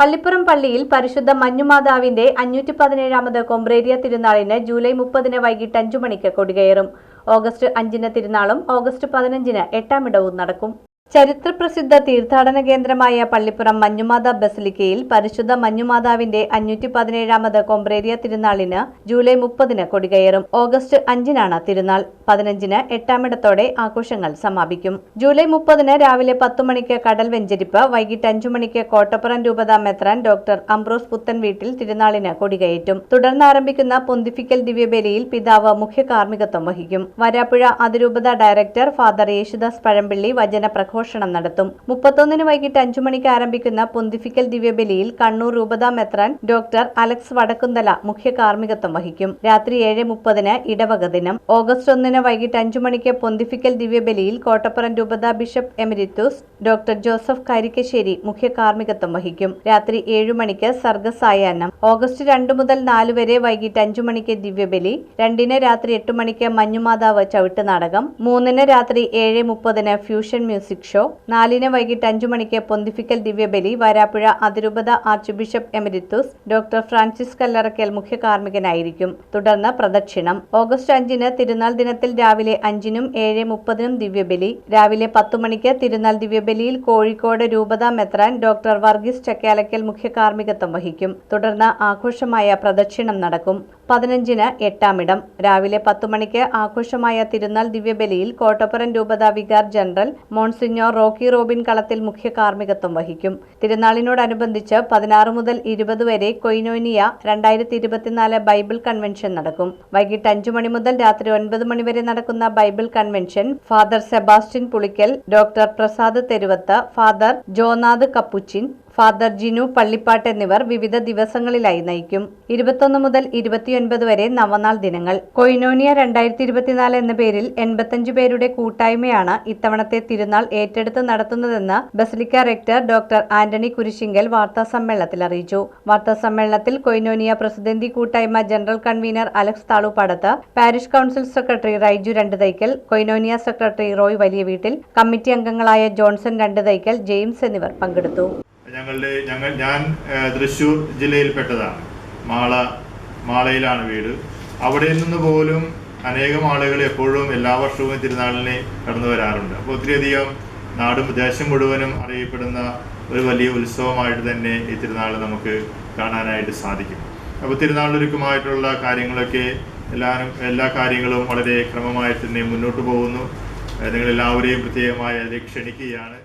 പള്ളിപ്പുറം പള്ളിയിൽ പരിശുദ്ധ മഞ്ഞുമാതാവിന്റെ അഞ്ഞൂറ്റി പതിനേഴാമത് കൊമ്പ്രേരിയ തിരുനാളിന് ജൂലൈ മുപ്പതിന് വൈകിട്ട് അഞ്ചു മണിക്ക് കൊടികയറും. ഓഗസ്റ്റ് അഞ്ചിന് തിരുനാളും ഓഗസ്റ്റ് പതിനഞ്ചിന് എട്ടാമിടവും നടക്കും. ചരിത്രപ്രസിദ്ധ തീർത്ഥാടന കേന്ദ്രമായ പള്ളിപ്പുറം മഞ്ഞുമാത ബസലിക്കയിൽ പരിശുദ്ധ മഞ്ഞുമാതാവിന്റെ അഞ്ഞൂറ്റി പതിനേഴാമത് കൊമ്പ്രേരിയ തിരുനാളിന് ജൂലൈ മുപ്പതിന് കൊടികയറും. ഓഗസ്റ്റ് അഞ്ചിനാണ് തിരുനാൾ. പതിനഞ്ചിന് എട്ടാമിടത്തോടെ ആഘോഷങ്ങൾ സമാപിക്കും. ജൂലൈ മുപ്പതിന് രാവിലെ പത്തു മണിക്ക് കടൽ വെഞ്ചരിപ്പ് വൈകിട്ട് അഞ്ചു മണിക്ക് കോട്ടപ്പുറം രൂപത മെത്രാൻ ഡോക്ടർ അംബ്രോസ് പുത്തൻ വീട്ടിൽ തിരുനാളിന് കൊടികയറ്റും. തുടർന്ന് ആരംഭിക്കുന്ന പൊന്തിഫിക്കൽ ദിവ്യബലിയിൽ പിതാവ് മുഖ്യ കാർമ്മികത്വം വഹിക്കും. വരാപ്പുഴ അതിരൂപത ഡയറക്ടർ ഫാദർ യേശുദാസ് പഴമ്പിള്ളി വചന പ്രഘോഷണം നടത്തും. മുപ്പത്തൊന്നിന് വൈകിട്ട് അഞ്ചു മണിക്ക് ആരംഭിക്കുന്ന പൊന്തിഫിക്കൽ ദിവ്യബലിയിൽ കണ്ണൂർ രൂപത മെത്രാൻ ഡോക്ടർ അലക്സ് വടക്കുന്തല മുഖ്യ കാർമ്മികത്വം വഹിക്കും. രാത്രി ഏഴ് മുപ്പതിന് ഇടവക ദിനം. ഓഗസ്റ്റ് ഒന്നിന് വൈകിട്ട് അഞ്ചു മണിക്ക് പൊന്തിഫിക്കൽ ദിവ്യബലിയിൽ കോട്ടപ്പുറം രൂപത bishop emeritus doctor Joseph Karikkassery മുഖ്യ കാർമ്മികത്വം വഹിക്കും. രാത്രി ഏഴു മണിക്ക് സർഗസായാഹ്നം. ഓഗസ്റ്റ് രണ്ടു മുതൽ നാലു വരെ വൈകിട്ട് അഞ്ചു മണിക്ക് ദിവ്യബലി രണ്ടിന് രാത്രി എട്ട് മണിക്ക് മഞ്ഞുമാതാവ് ചവിട്ട് നാടകം മൂന്നിന് രാത്രി ഏഴ് മുപ്പതിന് ഫ്യൂഷൻ മ്യൂസിക് ഷോ. നാലിന് വൈകിട്ട് അഞ്ചു മണിക്ക് പൊന്തിഫിക്കൽ ദിവ്യബലി വരാപ്പുഴ അതിരൂപത archbishop emeritus doctor Francis Kallarakkal മുഖ്യ കാർമ്മികനായിരിക്കും തുടർന്ന് പ്രദക്ഷിണം. ഓഗസ്റ്റ് അഞ്ചിന് തിരുനാൾ ദിനത്തിൽ രാവിലെ അഞ്ചിനും ഏഴ് മുപ്പതിനും ദിവ്യബലി രാവിലെ പത്തു മണിക്ക് തിരുനാൾ ദിവ്യബലിയിൽ കോഴിക്കോട് രൂപത മെത്രാൻ ഡോക്ടർ വർഗീസ് ചക്കാലക്കൽ മുഖ്യ കാർമ്മികത്വം വഹിക്കും. തുടർന്ന് ആഘോഷമായ പ്രദക്ഷിണം നടക്കും. പതിനഞ്ചിന് എട്ടാമിടം രാവിലെ പത്തു മണിക്ക് ആഘോഷമായ തിരുനാൾ ദിവ്യബലിയിൽ കോട്ടപ്പുറം രൂപത vicar general monsignor Rocky Robin Kalathil മുഖ്യ കാർമ്മികത്വം വഹിക്കും. തിരുനാളിനോടനുബന്ധിച്ച് പതിനാറ് മുതൽ ഇരുപത് വരെ കൊയിനോനിയ രണ്ടായിരത്തി ഇരുപത്തിനാല് ബൈബിൾ കൺവെൻഷൻ നടക്കും. വൈകിട്ട് അഞ്ചു മണി മുതൽ രാത്രി ഒൻപത് മണി വരെ നടക്കുന്ന bible convention father Sebastian Pulickal doctor Prasad Theruvath father Jonath capuchin father Jinu Pallippattu എന്നിവർ വിവിധ ദിവസങ്ങളിലായി നയിക്കും. ഇരുപത്തൊന്ന് മുതൽ ഇരുപത്തിയൊൻപത് വരെ നവനാൾ ദിനങ്ങൾ. കൊയിനോനിയ രണ്ടായിരത്തി ഇരുപത്തിനാല് എന്ന പേരിൽ എൺപത്തഞ്ച് പേരുടെ കൂട്ടായ്മയാണ് ഇത്തവണത്തെ തിരുനാൾ ഏറ്റെടുത്ത് നടത്തുന്നതെന്ന് basilica rector doctor Antony Kurisinkal വാർത്താ സമ്മേളനത്തിൽ അറിയിച്ചു. വാർത്താ സമ്മേളനത്തിൽ കൊയിനോനിയ പ്രസിഡന്റി കൂട്ടായ്മ general convener Alex Thalupadath parish council secretary Raiju Randuthaikkal Koinonia secretary Roy Valiyaveettil committee അംഗങ്ങളായ ജോൺസൺ രണ്ടുതൈക്കൽ ജെയിംസ് എന്നിവർ പങ്കെടുത്തു. ഞങ്ങളുടെ ഞങ്ങൾ ഞാൻ തൃശ്ശൂർ ജില്ലയിൽപ്പെട്ടതാണ്. മാള മാളയിലാണ് വീട്. അവിടെ നിന്ന് പോലും അനേകം ആളുകൾ എപ്പോഴും എല്ലാ വർഷവും തിരുനാളിനെ കടന്നു വരാറുണ്ട്. അപ്പോൾ ഒത്തിരിയധികം നാടും ദേശം മുഴുവനും അറിയപ്പെടുന്ന ഒരു വലിയ ഉത്സവമായിട്ട് തന്നെ ഈ തിരുനാൾ നമുക്ക് കാണാനായിട്ട് സാധിക്കും. അപ്പോൾ തിരുനാളൊരുക്കുമായിട്ടുള്ള കാര്യങ്ങളൊക്കെ എല്ലാവരും എല്ലാ കാര്യങ്ങളും വളരെ ക്രമമായിട്ട് തന്നെ മുന്നോട്ട് പോകുന്നു. നിങ്ങളെല്ലാവരെയും പ്രത്യേകമായി അതിലേക്ക് ക്ഷണിക്കുകയാണ്.